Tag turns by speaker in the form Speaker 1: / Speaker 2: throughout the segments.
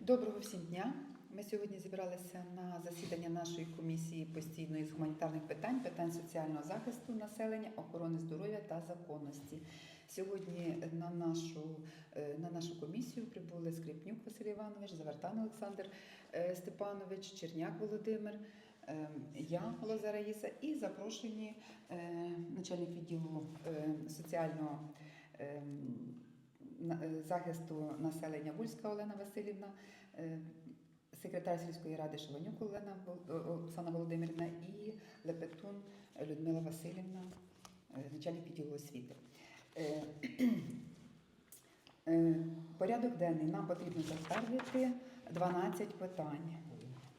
Speaker 1: Доброго всім дня. Ми сьогодні зібралися на засідання нашої комісії постійної з гуманітарних питань, питань соціального захисту населення, охорони здоров'я та законності. Сьогодні на нашу, е, на нашу комісію прибули Скрипнюк Василь Іванович, Завертан Олександр е, Степанович, Черняк Володимир, е, я Лоза Раїса і запрошені начальник відділу соціального захисту населення Вульська Олена Васильівна, е, секретар сільської ради Шеванюк Олена Оксана Володимирівна і Лепетун Людмила Васильівна, е, начальник відділу освіти. Е, е, Порядок денний нам потрібно затвердити 12 питань,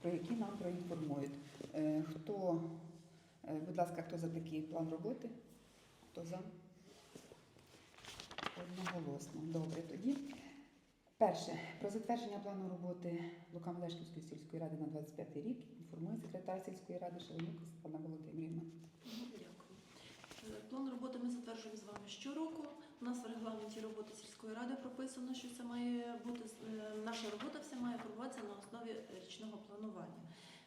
Speaker 1: про які нам проінформують. Е, Хто, е, будь ласка, хто за такий план роботи? Хто за? Одноголосно. Добре, тоді. Перше, про затвердження плану роботи Лука-Мелешківської сільської ради на 25 рік інформує секретар сільської ради Шевенюк Світлана Володимирівна.
Speaker 2: Дякую. План роботи ми затверджуємо з вами щороку. У нас в регламенті роботи сільської ради прописано, що це має бути е, наша робота вся має формуватися на основі річного планування.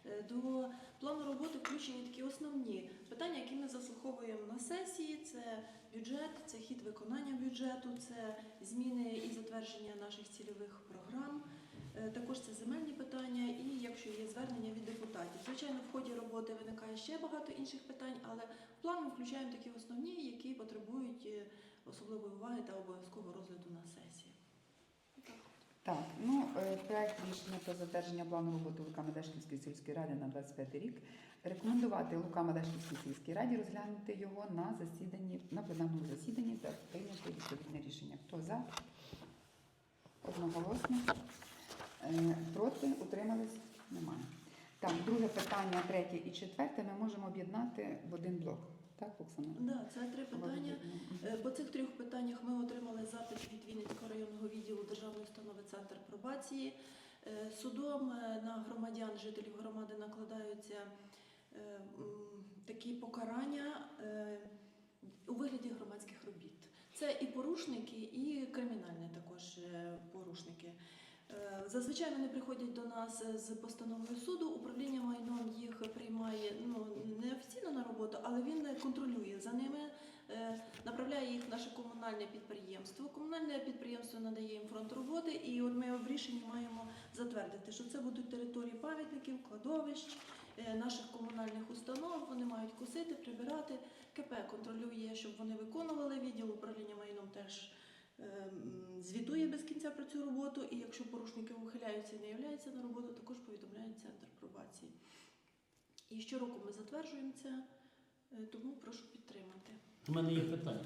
Speaker 2: Е, До плану роботи включені такі основні питання, які ми заслуховуємо на сесії: це бюджет, це хід виконання бюджету, це зміни і затвердження наших цільових програм. Е, Також це земельні питання, і якщо є звернення від депутатів. Звичайно, в ході роботи виникає ще багато інших питань, але в план ми включаємо такі основні, які потребують е, особливої уваги та обов'язкового розгляду на сесії.
Speaker 1: Так, ну е, проект рішення про затвердження плану роботи Лука-Медешківської сільської ради на 25 рік. Рекомендувати Лука-Медешківській сільській раді розглянути його на засіданні, на пленарному засіданні та прийняти відповідне рішення. Хто за? Одноголосно. Е, Проти? Утримались? Немає. Так, друге питання, третє і четверте ми можемо об'єднати в один блок. Так, Оксана?
Speaker 2: Да, це три питання. Е, По цих трьох питаннях ми отримали запит від Вінницького районного відділу Державної установи Центр пробації. Е, Судом е, на громадян, жителів громади накладаються такі покарання у вигляді громадських робіт. Це і порушники, і кримінальні також порушники. Е, Зазвичай вони приходять до нас з постановою суду. Управління майном їх приймає ну не офіційно на роботу, але він контролює за ними, е, направляє їх в наше комунальне підприємство. Комунальне підприємство надає їм фронт роботи, і от ми в рішенні маємо затвердити, що це будуть території пам'ятників, кладовищ, е, наших комунальних установ. Вони мають косити, прибирати. КП контролює, щоб вони виконували. Відділ управління майном теж звітує без кінця про цю роботу, і якщо порушники ухиляються і не являються на роботу, також повідомляють центр пробації. І щороку ми затверджуємо це, е, тому прошу підтримати.
Speaker 3: У мене є питання.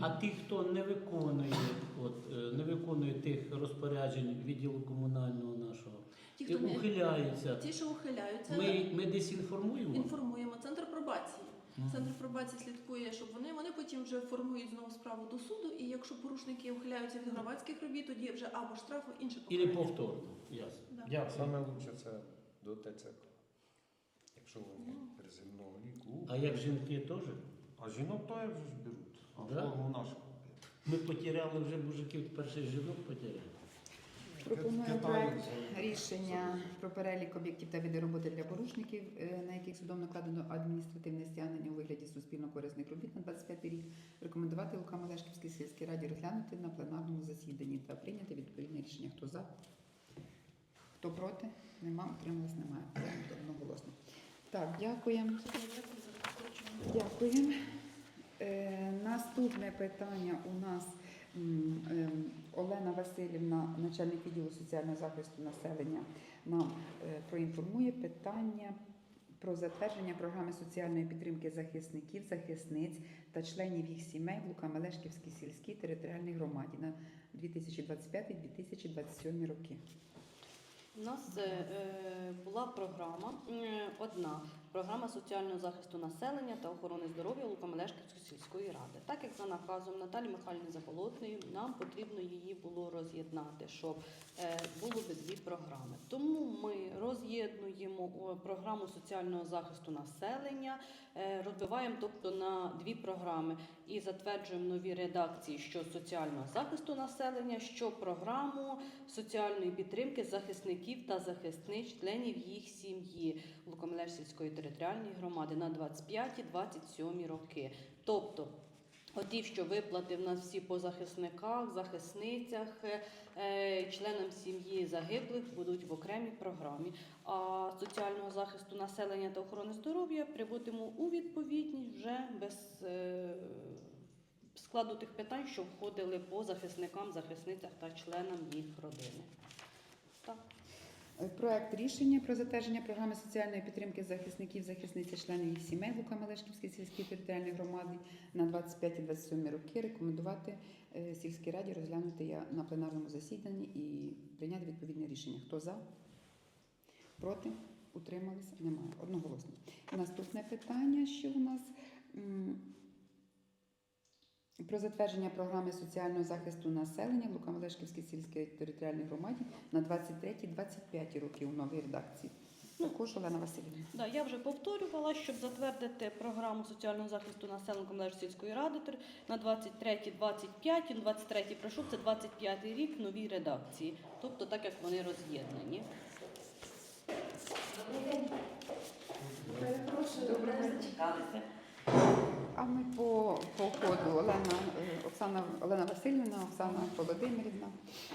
Speaker 3: А ті, хто не виконує, от, е, не виконує тих розпоряджень відділу комунального нашого,
Speaker 2: Ті,
Speaker 3: і
Speaker 2: хто не
Speaker 3: ухиляються,
Speaker 2: ті, що ухиляються,
Speaker 3: ми, ми десь інформуємо.
Speaker 2: інформуємо центр пробації. Центр пробації слідкує, щоб вони, вони потім вже формують знову справу до суду, і якщо порушники ухиляються від громадських робіт, тоді вже або штрафу, інше
Speaker 3: Ілі
Speaker 2: покарання.
Speaker 3: повторно. Ясно.
Speaker 2: Да.
Speaker 4: Саме лучше це до ТЦК. Якщо вони приземного віку.
Speaker 3: А як жінки теж?
Speaker 4: А жінок то як же ж беруть. А
Speaker 3: Да?
Speaker 4: форму нашу.
Speaker 3: Ми потеряли вже мужиків, перших жінок потеряли.
Speaker 1: Пропоную проект рішення про перелік об'єктів та види роботи для порушників, е, на яких судом накладено адміністративне стягнення у вигляді суспільно-корисних робіт на 25 рік. Рекомендувати Лука-Малешківській сільській раді розглянути на пленарному засіданні та прийняти відповідне рішення. Хто за? Хто проти? Нема, утрималось, немає. Одноголосно. Так, дякуємо. Дякуємо. Е, наступне питання у нас Олена Васильівна, начальник відділу соціального захисту населення, нам е, проінформує питання про затвердження програми соціальної підтримки захисників, захисниць та членів їх сімей в Лука-Мелешківській сільській територіальній громаді на 2025-2027 роки.
Speaker 5: У нас е, е, була програма одна програма соціального захисту населення та охорони здоров'я Лукомелешківської сільської ради. Так як за наказом Наталі Михайлівни Заболотної, нам потрібно її було роз'єднати, щоб е, було би дві програми. Тому ми роз'єднуємо програму соціального захисту населення, е, розбиваємо тобто на дві програми і затверджуємо нові редакції що соціального захисту населення, що програму соціальної підтримки захисників та захисниць членів їх сім'ї Лукомелеш сільської територіальної громади на 25-27 роки. Тобто Оті, що виплати в нас всі по захисниках, захисницях, е, е, членам сім'ї загиблих будуть в окремій програмі. А соціального захисту населення та охорони здоров'я приводимо у відповідність вже без е, складу тих питань, що входили по захисникам, захисницях та членам їх родини. Так.
Speaker 1: Проект рішення про затвердження програми соціальної підтримки захисників, захисниць членів їх сімей Лука-Мелешківської сільської територіальної громади на 25-27 роки рекомендувати е, сільській раді розглянути на пленарному засіданні і прийняти відповідне рішення. Хто за? Проти? Утрималися? Немає. Одноголосно. Наступне питання, що у нас про затвердження програми соціального захисту населення в Лука-Мелешківській сільській територіальній громаді на 23-25 роки у новій редакції. Також Олена Васильівна.
Speaker 5: Да, я вже повторювала, щоб затвердити програму соціального захисту населення Комунальної сільської ради на 23-25, і 23 пройшов, це 25 рік в новій редакції, тобто так як вони роз'єднані.
Speaker 1: А ми по, по ходу Олена, е, Оксана, Олена Васильівна, Оксана Володимирівна.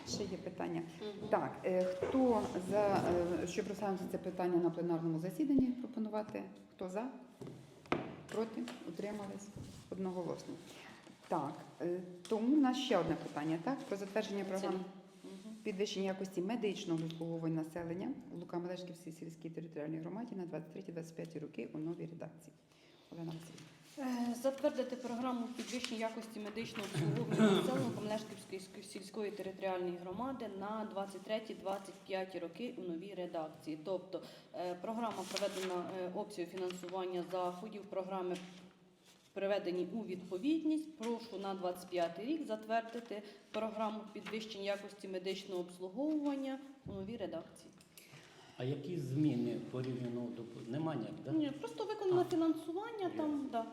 Speaker 1: Ще є питання. Так, е, хто за, е, щоб розглянути це питання на пленарному засіданні пропонувати? Хто за? Проти? Утримались? Одноголосно. Так, тому в нас ще одне питання, так? Про затвердження програми підвищення якості медичного обслуговування населення в Лука-Мелешківській сільській територіальній громаді на 23-25 роки у новій редакції. Олена Васильівна.
Speaker 5: Е, Затвердити програму підвищення якості медичного обслуговування населення Комунешківської сільської територіальної громади на 23-25 роки у новій редакції. Тобто е, програма проведена е, обсягу фінансування заходів, програми приведені у відповідність. Прошу на 25 рік затвердити програму підвищення якості медичного обслуговування у новій редакції.
Speaker 3: А які зміни порівняно до нема ніяк, да?
Speaker 5: Ні, просто виконано фінансування там, да.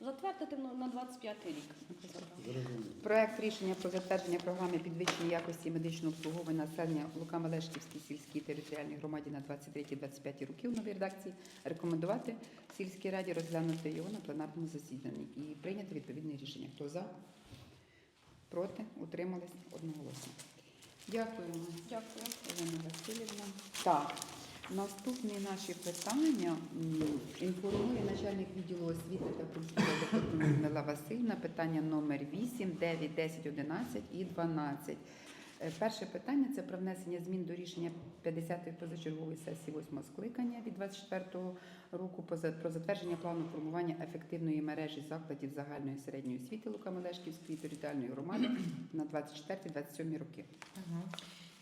Speaker 5: Затвердити на на 25 рік.
Speaker 1: Проект рішення про затвердження програми підвищення якості медичного обслуговування населення в Лука-Мелешківській сільській територіальній громаді на 23-25 роки у новій редакції рекомендувати сільській раді розглянути його на пленарному засіданні і прийняти відповідне рішення. Хто за? Проти? Утримались? Одноголосно. Дякуємо.
Speaker 5: Дякую.
Speaker 1: Олена Васильівна. Так, наступні наші питання інформує начальник відділу освіти та культури Людмила Васильівна. Питання номер 8, 9, 10, 11 і 12. Е, Перше питання це про внесення змін до рішення 50-ї позачергової сесії 8 скликання від 24 року про затвердження плану формування ефективної мережі закладів загальної середньої освіти Лука-Мелешківської територіальної громади на 24-27 роки.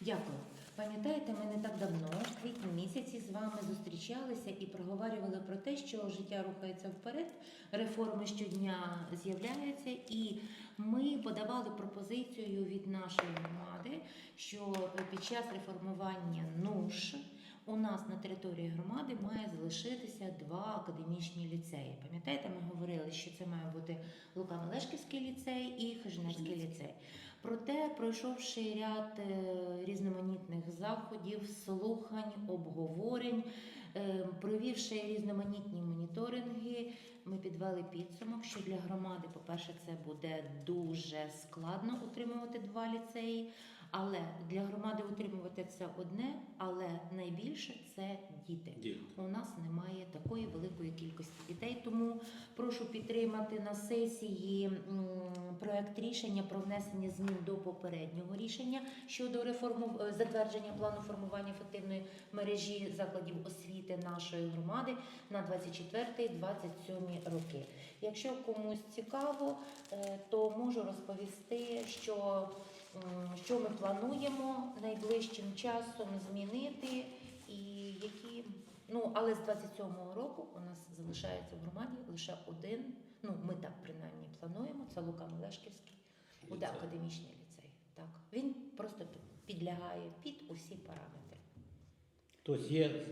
Speaker 6: Дякую. Пам'ятаєте, ми не так давно, в квітні місяці, з вами зустрічалися і проговорювали про те, що життя рухається вперед, реформи щодня з'являються, і ми подавали пропозицію від нашої громади, що під час реформування НУШ у нас на території громади має залишитися два академічні ліцеї. Пам'ятаєте, ми говорили, що це має бути Лука-Мелешківський ліцей і Хижинецький ліцей. Проте, пройшовши ряд е, різноманітних заходів, слухань, обговорень, е, провівши різноманітні моніторинги, ми підвели підсумок, що для громади, по-перше, це буде дуже складно утримувати два ліцеї. Але для громади утримувати це одне, але найбільше це діти.
Speaker 3: Дякую.
Speaker 6: У нас немає такої великої кількості дітей, тому прошу підтримати на сесії проект рішення про внесення змін до попереднього рішення щодо реформу е, затвердження плану формування ефективної мережі закладів освіти нашої громади на 24-27 роки. Якщо комусь цікаво, е, то можу розповісти, що, що ми плануємо найближчим часом змінити і які Ну, але з 27-го року у нас залишається в громаді лише один. Ну, ми так принаймні плануємо. Це Лука Мелешківський, буде академічний ліцей. Так, він просто підлягає під усі параметри.
Speaker 3: Тобто є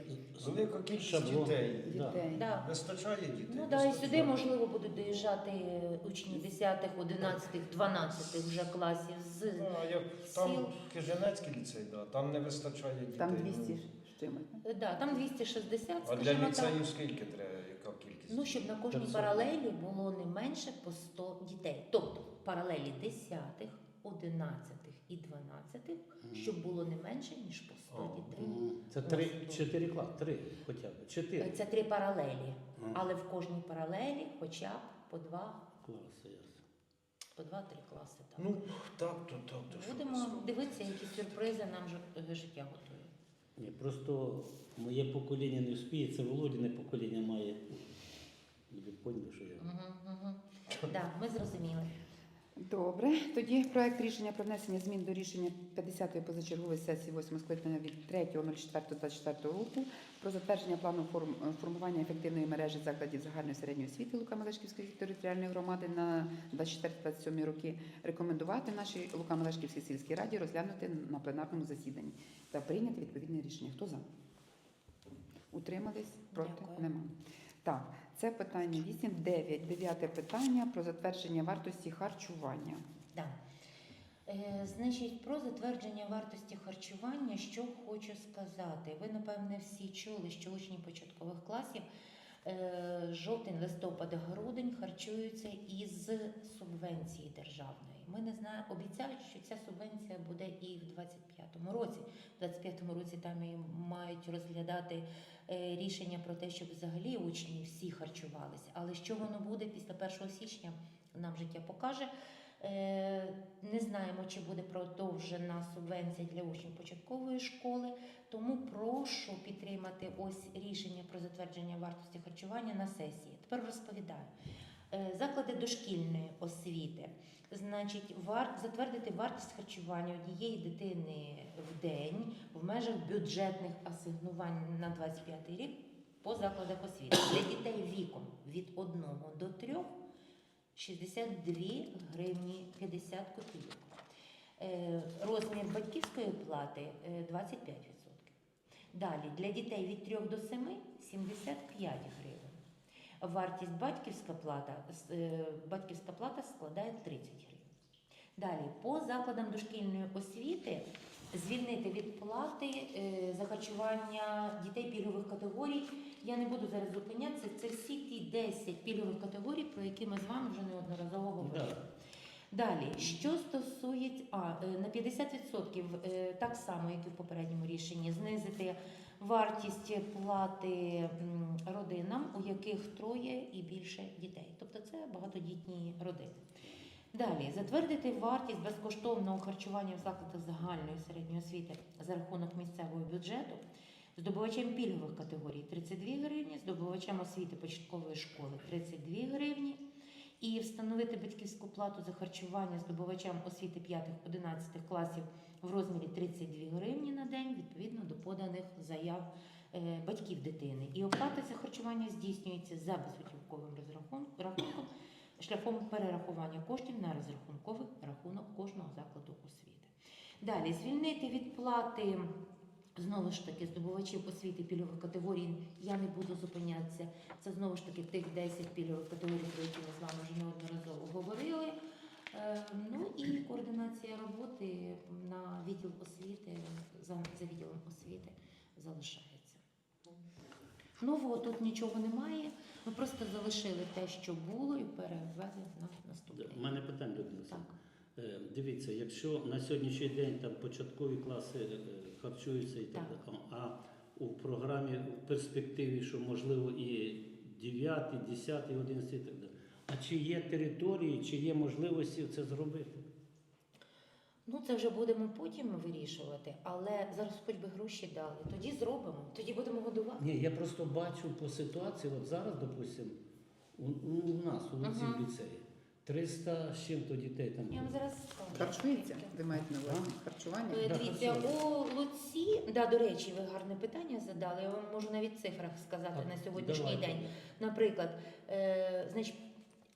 Speaker 4: Велика кількість дітей.
Speaker 3: Да.
Speaker 1: Дітей.
Speaker 6: Да.
Speaker 4: Вистачає дітей?
Speaker 6: Ну да, і сюди можливо будуть доїжджати учні 10, 11, 12 вже класів з
Speaker 4: Ну, а як там
Speaker 6: сіл.
Speaker 4: Киженецький ліцей, да, там не вистачає дітей.
Speaker 1: Там
Speaker 4: ну.
Speaker 1: 200 з чимось. да?
Speaker 6: да, там 260,
Speaker 4: А для
Speaker 6: скажімо так.
Speaker 4: ліцеїв скільки треба, яка кількість?
Speaker 6: Ну, щоб на кожній паралелі було не менше по 100 дітей. Тобто паралелі 10, 11 і 12, щоб було не менше, ніж по 100
Speaker 4: О.
Speaker 6: дітей.
Speaker 3: Це три, чотири класи, три хоча б. Чотири
Speaker 6: Це три паралелі, але в кожній паралелі хоча б по два,
Speaker 3: класи. ясно.
Speaker 6: по два-три класи. Так.
Speaker 4: Ну, так, то так, то що
Speaker 6: Будемо дивитися, які сюрпризи нам жи- життя готує.
Speaker 3: Ні, просто моє покоління не вспіє, це Володіне покоління має. Ви поняли, що я.
Speaker 6: Угу, угу. Да, ми зрозуміли.
Speaker 1: Добре, тоді проект рішення про внесення змін до рішення 50-ї позачергової сесії 8 скликання від 3.04.24 року про затвердження плану форм- формування ефективної мережі закладів загальної середньої освіти Лука-Мелешківської територіальної громади на 24-27 роки. Рекомендувати нашій Лука-Мелешківській сільській раді розглянути на пленарному засіданні та прийняти відповідне рішення. Хто за? Утримались? Проти?
Speaker 6: Дякую.
Speaker 1: Нема. Так, це питання 8, 9. Дев'яте питання про затвердження вартості харчування.
Speaker 6: Да. Е, значить, про затвердження вартості харчування, що хочу сказати. Ви, напевне, всі чули, що учні початкових класів е, жовтень, листопад, грудень харчуються із субвенції державної. Ми не знаємо, обіцяють, що ця субвенція буде і в 25-му році. В 25-му році там і мають розглядати е, рішення про те, щоб взагалі учні всі харчувалися. Але що воно буде після 1 січня, нам життя покаже. Е, Не знаємо, чи буде продовжена субвенція для учнів початкової школи, тому прошу підтримати ось рішення про затвердження вартості харчування на сесії. Тепер розповідаю. Е, Заклади дошкільної освіти. Значить, вар... затвердити вартість харчування однієї дитини в день в межах бюджетних асигнувань на 25 рік по закладах освіти для дітей віком від 1 до 3 62 гривні 50 копійок. Е, Розмір батьківської плати е, 25%. Далі для дітей від 3 до 7 75 гривень. Вартість батьківська плата, е, батьківська плата складає 30 гривень. Далі по закладам дошкільної освіти звільнити від плати е, за харчування дітей пільгових категорій. Я не буду зараз зупинятися. Це всі ті 10 пільгових категорій, про які ми з вами вже неодноразово говорили.
Speaker 3: Да.
Speaker 6: Далі, що стосується а, е, на 50%, е, так само, як і в попередньому рішенні, знизити вартість плати родинам, у яких троє і більше дітей. Тобто це багатодітні родини. Далі затвердити вартість безкоштовного харчування в закладах загальної середньої освіти за рахунок місцевого бюджету. Здобувачам пільгових категорій 32 гривні, здобувачам освіти початкової школи 32 гривні. І встановити батьківську плату за харчування здобувачам освіти 5-11 класів в розмірі 32 гривні на день відповідно до поданих заяв е, батьків дитини. І оплата за харчування здійснюється за безготівковим рахунком шляхом перерахування коштів на розрахунковий рахунок кожного закладу освіти. Далі звільнити від плати. Знову ж таки, здобувачів освіти пільгових категорій я не буду зупинятися. Це знову ж таки тих 10 пільгових категорій, про які ми з вами вже неодноразово говорили. Е, Ну і координація роботи на відділ освіти за, за відділом освіти залишається. Нового тут нічого немає. Ми просто залишили те, що було, і перевели на наступний.
Speaker 3: У мене питання Людмила.
Speaker 6: Так.
Speaker 3: Е, Дивіться, якщо на сьогоднішній день там початкові класи е, харчуються і так,
Speaker 6: Так.
Speaker 3: а у програмі в перспективі, що можливо і 9, 10, 11 і так далі. А чи є території, чи є можливості це зробити?
Speaker 6: Ну, це вже будемо потім вирішувати, але зараз хоч би гроші дали. Тоді зробимо, тоді будемо годувати.
Speaker 3: Ні, я просто бачу по ситуації, от зараз, допустимо, у, у нас у цій
Speaker 6: Ага.
Speaker 3: ліцеї. 300 з чим-то дітей там.
Speaker 6: Я вам зараз скажу.
Speaker 1: Харчується? Ви маєте на увазі харчування?
Speaker 6: Е,
Speaker 3: Да,
Speaker 6: Дивіться,
Speaker 3: харчується.
Speaker 6: у Луці, да, до речі, ви гарне питання задали. Я вам можу навіть в цифрах сказати
Speaker 3: А,
Speaker 6: на сьогоднішній
Speaker 3: давайте.
Speaker 6: день. Наприклад, е, значить,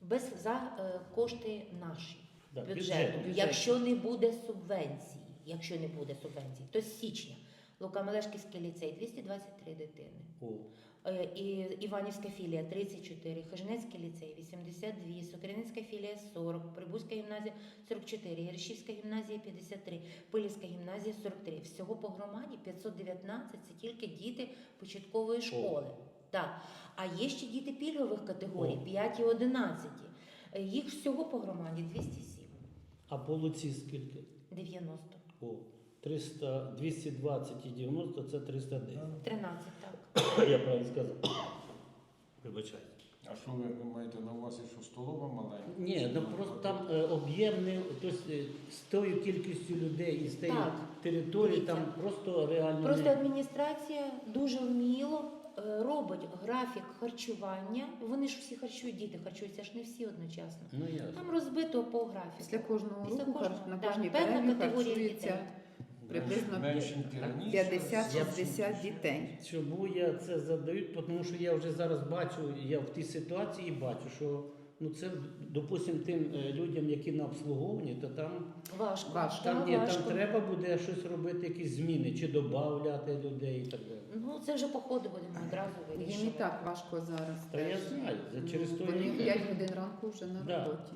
Speaker 6: без за е, кошти наші
Speaker 3: Да,
Speaker 6: бюджету,
Speaker 1: бюджет.
Speaker 6: якщо не буде субвенції, якщо не буде субвенцій, то з січня Лука-Мелешківський ліцей 223 дитини.
Speaker 3: О,
Speaker 6: І Іванівська філія 34, Хижинецький ліцей 82, Сокирянецька філія 40, Прибузька гімназія 44, Яришівська гімназія 53, Пилівська гімназія 43. Всього по громаді 519 це тільки діти початкової школи. Так. А є ще діти пільгових категорій 5 і 11. Е, Їх всього по громаді 207,
Speaker 3: а по Луці скільки?
Speaker 6: 90,
Speaker 3: О, 300, 220 і 90 це 310.
Speaker 6: 13, так.
Speaker 3: Я правильно сказав. Вибачайте.
Speaker 4: А що ви маєте на увазі, що столова маленька?
Speaker 3: Ні, ну просто там е, об'єм не тобто, е, з тою кількістю людей і з тієї
Speaker 6: Так.
Speaker 3: території там просто реально
Speaker 6: Просто
Speaker 3: не...
Speaker 6: адміністрація дуже вміло е, робить графік харчування. Вони ж всі харчують, діти харчуються ж не всі одночасно.
Speaker 3: Ну ясно.
Speaker 6: Там розбито по графіку.
Speaker 1: Після кожного
Speaker 6: Після
Speaker 1: руху
Speaker 6: кожного,
Speaker 1: на
Speaker 6: да,
Speaker 1: кожній
Speaker 6: певна
Speaker 1: перерві
Speaker 6: категорія
Speaker 1: харчується
Speaker 6: дітей.
Speaker 1: Приблизно
Speaker 4: Меншенькі раніше.
Speaker 1: 50-60 дітей.
Speaker 3: Чому я це задаю? Тому що я вже зараз бачу, я в тій ситуації бачу, що ну це, допустим, тим е, людям, які на обслуговуванні, то там,
Speaker 6: Важко.
Speaker 1: Важко.
Speaker 3: там, ні,
Speaker 6: важко.
Speaker 3: там треба буде щось робити, якісь зміни, чи додати людей і так далі.
Speaker 6: Ну це вже по ходу будемо одразу
Speaker 1: Їм і так важко зараз.
Speaker 3: Та я знаю, за- через
Speaker 1: Ну,
Speaker 3: то
Speaker 1: Вони
Speaker 3: і-
Speaker 1: 5 годин ранку вже на
Speaker 3: Да.
Speaker 1: роботі.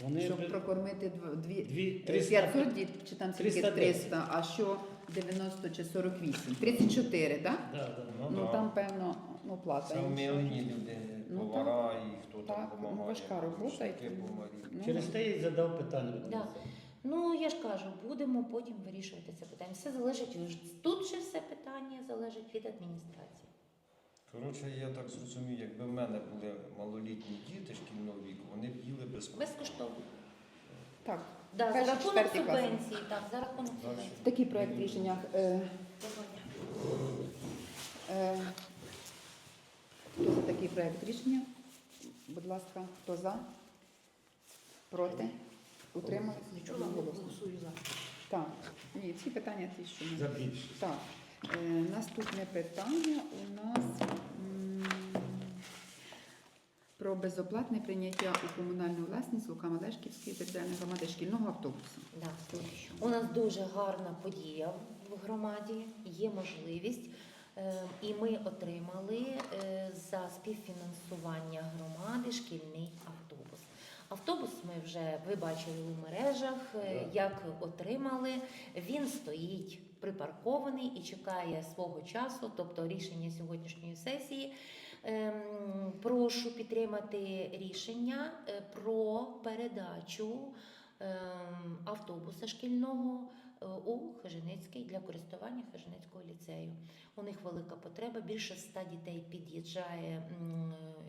Speaker 3: Вони
Speaker 1: Щоб прокормити дв- дві,
Speaker 3: дві,
Speaker 1: е,
Speaker 3: 300,
Speaker 1: 500 дітей, чи там тільки
Speaker 3: 310.
Speaker 1: 300, а що 90 чи 48? 34, так?
Speaker 3: Да, да.
Speaker 1: Ну там, певно, ну, плата.
Speaker 4: Це
Speaker 1: інша.
Speaker 4: вмілені люди,
Speaker 1: Ну,
Speaker 4: повара і хто там
Speaker 1: Так, ну,
Speaker 4: допомагає.
Speaker 1: важка робота, і Ну,
Speaker 3: Через те я й задав питання.
Speaker 6: Да. Ну я ж кажу, будемо потім вирішувати це питання. Все залежить від- тут же все питання залежить від адміністрації.
Speaker 4: Коротше, я так зрозумів, якби в мене були малолітні діти шкільного віку, вони б їли безкоштовно.
Speaker 6: Безкоштовно.
Speaker 1: Так,
Speaker 6: Да, за
Speaker 1: Перший,
Speaker 6: рахунок
Speaker 1: четвертий клас.
Speaker 6: субвенції, так, за рахунок
Speaker 4: Дальше.
Speaker 6: субвенції.
Speaker 1: такий проект рішення. Е, е, хто за такий проект рішення? Будь ласка, хто за? Проти? Утримались? Одноголосно.
Speaker 6: Голосую за.
Speaker 1: Так, ні, ці питання ті, що ми
Speaker 3: За більшість.
Speaker 1: Так, е, наступне питання у нас про безоплатне прийняття у комунальну власність Лука-Малешківської територіальної громади шкільного автобусу.
Speaker 6: Да. У нас дуже гарна подія в громаді, є можливість. е, І ми отримали е, за співфінансування громади шкільний автобус. Автобус ми вже ви бачили у мережах, е, як отримали. Він стоїть припаркований і чекає свого часу, тобто рішення сьогоднішньої сесії. Ем, Прошу підтримати рішення е, про передачу ем, автобуса шкільного е, у Хижинецький для користування Хижинецького ліцею. У них велика потреба. Більше ста дітей під'їжджає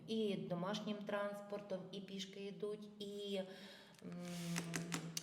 Speaker 6: і домашнім транспортом, і пішки йдуть, і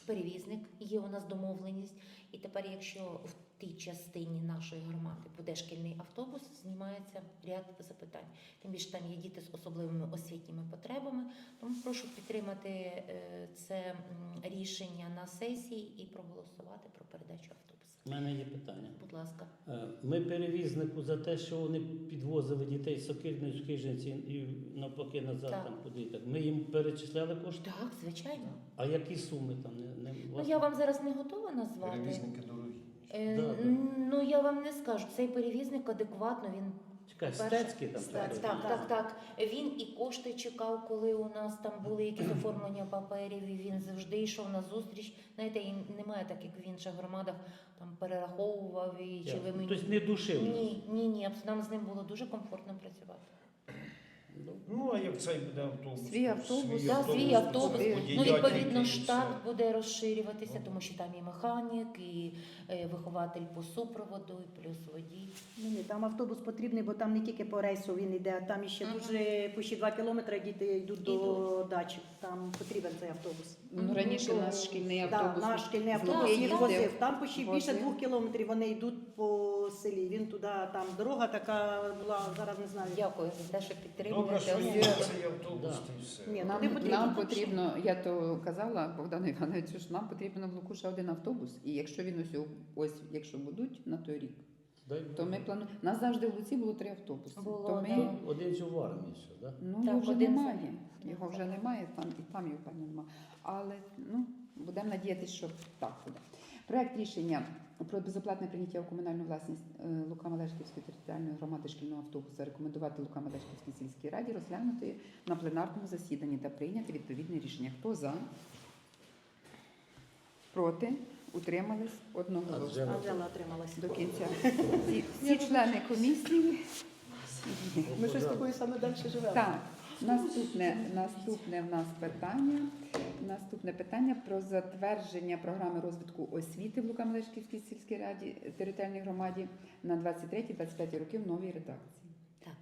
Speaker 6: перевізник є у нас домовленість. І тепер, якщо в тій частині нашої громади буде шкільний автобус, знімається ряд запитань. Тим більше там є діти з особливими освітніми потребами. Тому прошу підтримати е, це рішення на сесії і проголосувати про передачу автобуса.
Speaker 3: У мене є питання.
Speaker 6: Будь ласка.
Speaker 3: Е, Ми перевізнику за те, що вони підвозили дітей з Сокирної з Хижниці і навпаки назад
Speaker 6: Так.
Speaker 3: там куди так. Ми їм перечисляли кошти.
Speaker 6: Так, звичайно.
Speaker 3: А які суми там не, не
Speaker 6: Ну я вам зараз не готова назвати.
Speaker 4: Перевізники дорогі.
Speaker 6: Е,
Speaker 3: Да, да.
Speaker 6: Ну я вам не скажу. Цей перевізник адекватно. Він
Speaker 3: Чекай,
Speaker 6: по-перше,
Speaker 3: стецькі там
Speaker 6: так, так, так, так. Він і кошти чекав, коли у нас там були якісь оформлення паперів. і Він завжди йшов на зустріч. Знаєте, і немає так, як в інших громадах там перераховував і чи ви мені
Speaker 3: Тобто не душив.
Speaker 6: ні, ні, ні. абс- Нам з ним було дуже комфортно працювати.
Speaker 3: Ну,
Speaker 4: Ну, а як цей буде автобус?
Speaker 1: Свій автобус,
Speaker 6: Да, свій автобус. Ну, відповідно, штат буде розширюватися,
Speaker 4: Ну.
Speaker 6: тому що там і механік, і е, вихователь по супроводу, і плюс водій.
Speaker 7: Ні, ні, там автобус потрібний, бо там не тільки по рейсу він йде, а там іще
Speaker 6: Ага.
Speaker 7: дуже ще 2 кілометри діти йдуть до дачі. Там потрібен цей автобус.
Speaker 1: Ну, раніше наш шкільний
Speaker 7: Да,
Speaker 1: автобус
Speaker 7: наш шкільний
Speaker 1: з
Speaker 7: автобус їх
Speaker 1: їздив.
Speaker 7: возив. Там почти більше
Speaker 1: возив.
Speaker 7: двох кілометрів вони йдуть по селі. Він туди, там дорога така була, зараз не знаю.
Speaker 6: Дякую за те, що
Speaker 4: Добре,
Speaker 6: підтримуєте.
Speaker 4: що є цей автобус,
Speaker 3: Да.
Speaker 4: та все.
Speaker 7: Ні,
Speaker 1: Нам,
Speaker 7: потрібно.
Speaker 1: нам потрібно, я то казала Богдану Івановичу, що нам потрібно в Луку ще один автобус. І якщо він ось, ось якщо будуть на той рік,
Speaker 3: Дай
Speaker 1: то ми плануємо. Нас завжди в Луці було три автобуси.
Speaker 6: Було,
Speaker 1: то ми.
Speaker 3: Один же в армії ще, да?
Speaker 1: Ну,
Speaker 6: Так,
Speaker 1: його вже
Speaker 6: один
Speaker 1: немає. Його вже немає, там і там його немає. Але ну, будемо надіятися, що так буде. Проект рішення про безоплатне прийняття у комунальну власність е, Лука Малешківської територіальної громади шкільного автобуса рекомендувати Лука Малешківській сільській раді розглянути на пленарному засіданні та прийняти відповідне рішення. Хто за? Проти? Утримались.
Speaker 3: Анжела.
Speaker 7: Анжела.
Speaker 1: До кінця. Всі, всі члени комісії.
Speaker 7: Ми щось такою саме далі живемо.
Speaker 1: Так, наступне, наступне в нас питання. Наступне питання про затвердження програми розвитку освіти в Лукамлешківській сільській раді територіальній громаді на 23-25 роки в новій редакції.
Speaker 6: Так.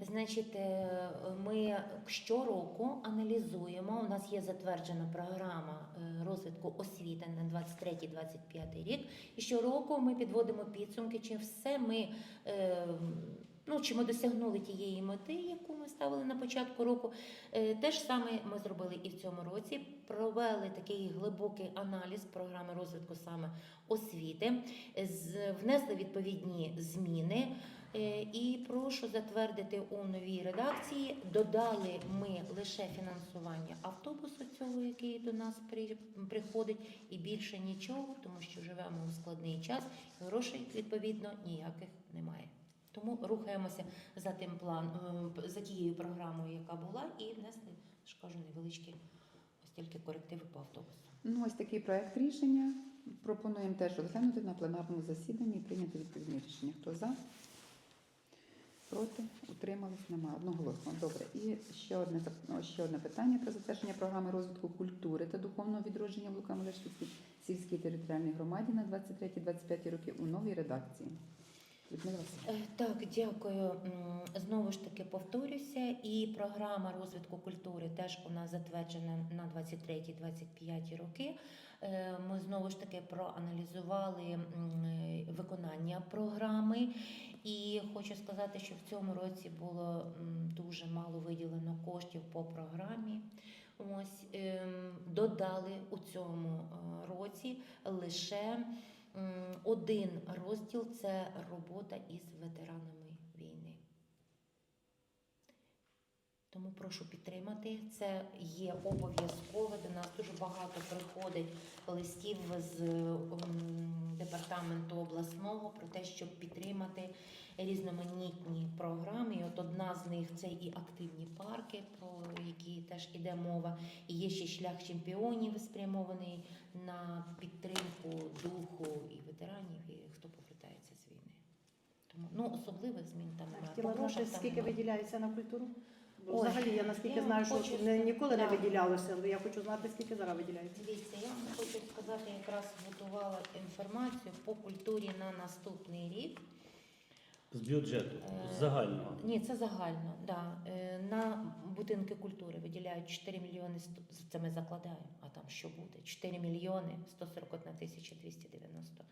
Speaker 6: Значить, е, ми щороку аналізуємо. У нас є затверджена програма е, розвитку освіти на 23-25 рік. І щороку ми підводимо підсумки, чи все ми. Ну, чи ми досягнули тієї мети, яку ми ставили на початку року. Е, Те ж саме ми зробили і в цьому році. Провели такий глибокий аналіз програми розвитку саме освіти, внесли відповідні зміни. Е, І прошу затвердити у новій редакції. Додали ми лише фінансування автобусу цього, який до нас приходить, і більше нічого, тому що живемо у складний час. Грошей відповідно ніяких немає. Тому рухаємося за тим план, е, за тією програмою, яка була, і внесли, ж кажу, невеличкі ось тільки корективи по автобусу.
Speaker 1: Ну, ось такий проект рішення. Пропонуємо теж розглянути на пленарному засіданні і прийняти відповідне рішення. Хто за? Проти? Утримались? Немає. Одноголосно. Добре. І ще одне, зап- ще одне питання про затвердження програми розвитку культури та духовного відродження в Лукамлешківській сільській територіальній громаді на 23-25 роки у новій редакції.
Speaker 6: Е, Так, дякую. Знову ж таки повторюся, і програма розвитку культури теж у нас затверджена на 23-25 роки. Е, Ми знову ж таки проаналізували виконання програми, і хочу сказати, що в цьому році було дуже мало виділено коштів по програмі. Ось ем, додали у цьому е, році лише Один розділ це робота із ветеранами війни. Тому прошу підтримати. Це є обов'язково. До нас дуже багато приходить листів з департаменту обласного про те, щоб підтримати різноманітні програми. І от одна з них це і активні парки, про які теж іде мова. І є ще шлях чемпіонів спрямований на підтримку духу і ветеранів, і хто повертається з війни. Тому ну особливих змін там немає.
Speaker 7: Хотіла скільки виділяється на культуру? Бо
Speaker 6: Ой,
Speaker 7: взагалі я наскільки
Speaker 6: я
Speaker 7: знаю, що
Speaker 6: хочу
Speaker 7: не, ніколи не
Speaker 6: так.
Speaker 7: виділялося, але я хочу знати, скільки зараз виділяється.
Speaker 6: Дивіться, я вам хочу сказати, якраз готувала інформацію по культурі на наступний рік.
Speaker 3: З бюджету,
Speaker 6: Е,
Speaker 3: з загального.
Speaker 6: Ні, це загально. Да. Е, На будинки культури виділяють 4 мільйони, сто- це ми закладаємо, а там що буде? 4 мільйони 141 тисяча 292.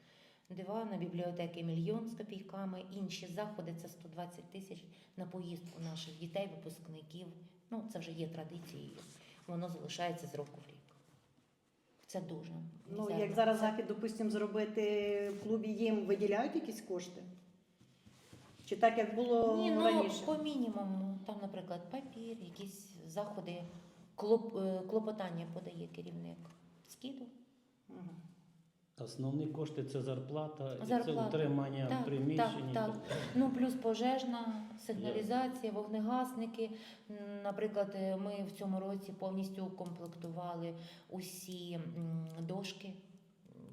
Speaker 6: На бібліотеки мільйон з копійками, інші заходи це 120 тисяч на поїздку наших дітей, випускників. Ну, це вже є традицією. Воно залишається з року в рік. Це дуже.
Speaker 7: Ну, як зараз захід, допустимо, зробити в клубі їм виділяють якісь кошти? Чи так, як було
Speaker 6: Ні, ну
Speaker 7: раніше?
Speaker 6: по мінімуму. Там, наприклад, папір, якісь заходи, клоп, е, клопотання подає керівник скиду.
Speaker 7: Мгм.
Speaker 3: Основні кошти це зарплата, і це утримання
Speaker 6: Так,
Speaker 3: приміщень.
Speaker 6: так, так. Ну плюс пожежна сигналізація, вогнегасники. Наприклад, е, ми в цьому році повністю укомплектували усі дошки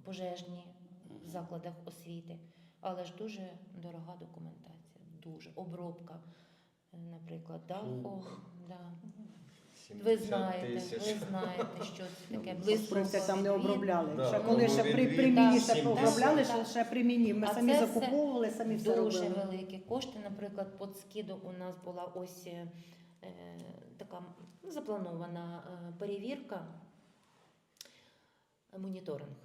Speaker 6: пожежні в закладах освіти, але ж дуже дорога документація, дуже обробка, е, наприклад, даху. Да. Ви знаєте,
Speaker 4: тисяч.
Speaker 6: ви знаєте, що це таке
Speaker 7: При це там не обробляли.
Speaker 4: Да,
Speaker 7: ще
Speaker 4: ну,
Speaker 7: коли ще при,
Speaker 4: дві-
Speaker 7: при мені ще обробляли, ще, ще при мені. Ми
Speaker 6: А
Speaker 7: самі
Speaker 6: це все
Speaker 7: закуповували, самі все
Speaker 6: Дуже
Speaker 7: робили.
Speaker 6: великі кошти. Наприклад, по скиду у нас була ось е, така запланована е, перевірка моніторинг,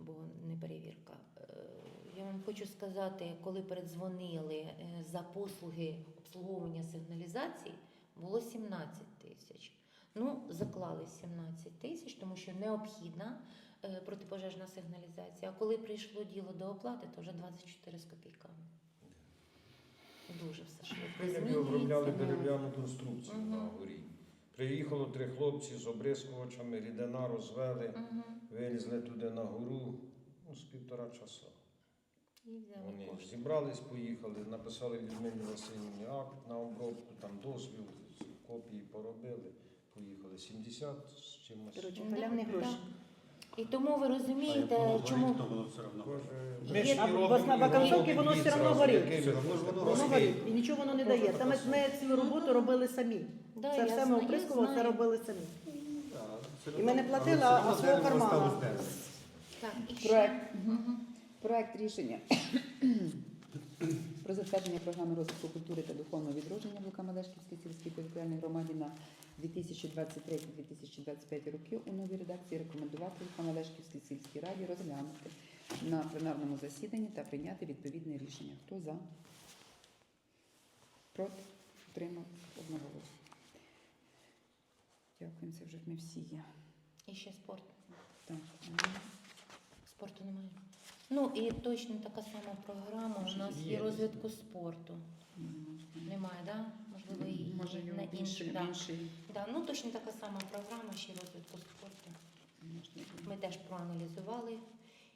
Speaker 6: бо не перевірка. Е, Я вам хочу сказати, коли передзвонили е, за послуги обслуговування сигналізацій, було 17 тисяч. Ну, заклали 17 тисяч, тому що необхідна е, протипожежна сигналізація. А коли прийшло діло до оплати, то вже 24 з копійками. Дуже все швидко.
Speaker 4: Прийняли, обробляли дерев'яну конструкцію
Speaker 6: Мгм.
Speaker 4: на горі. Приїхало три хлопці з обрискувачами, рідина розвели,
Speaker 6: Мгм.
Speaker 4: вилізли туди на гору ну, з півтора часу.
Speaker 6: І взяли
Speaker 4: Вони
Speaker 6: кошти.
Speaker 4: зібрались, поїхали, написали Людмилі Васильівні акт на обробку, там дозвіл, копії поробили, поїхали. 70 з чимось.
Speaker 7: Коротше, халявні гроші.
Speaker 6: І тому ви розумієте, чому Є-
Speaker 7: вас на
Speaker 4: робимо
Speaker 7: воно все одно горить. Воно горить і нічого воно не дає. Та ми, ми цю роботу робили самі.
Speaker 6: Да,
Speaker 7: Це
Speaker 6: я
Speaker 7: все ми
Speaker 6: знаю,
Speaker 7: оприскували, це
Speaker 6: знаю.
Speaker 7: робили самі. І ми не платили, а свого карману.
Speaker 6: Так, і ще.
Speaker 1: Проект, проект рішення про затвердження програми розвитку культури та духовного відродження в Лукамелешківській сільській територіальній громаді на 2023-2025 роки у новій редакції рекомендувати Лукамелешківській сільській раді розглянути на пленарному засіданні та прийняти відповідне рішення. Хто за? Проти? Утримав? Одноголосно. Дякуємо, це вже ми всі є.
Speaker 6: І ще спорт.
Speaker 1: Так.
Speaker 6: Спорту немає. Ну і точно така сама програма у нас є
Speaker 4: Є.
Speaker 6: розвитку спорту. Немає, да? Можливо, і
Speaker 1: Може,
Speaker 6: на інших.
Speaker 1: більше,
Speaker 6: Да. Да. Ну точно така сама програма ще розвитку спорту. Ми теж проаналізували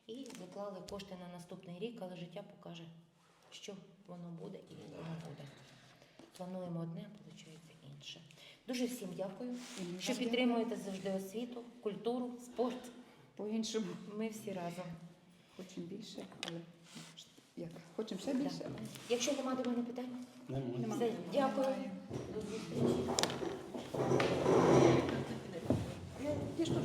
Speaker 6: і заклали кошти на наступний рік, але життя покаже, що воно буде і воно буде. Плануємо одне, виходить інше. Дуже всім дякую, що підтримуєте завжди освіту, культуру, спорт.
Speaker 1: По-іншому
Speaker 6: Ми всі разом.
Speaker 1: хочемо більше, але як хочемо ще більше, Так.
Speaker 6: Якщо немає до мене питань,
Speaker 3: Нема.
Speaker 6: все, дякую. До зустрічі.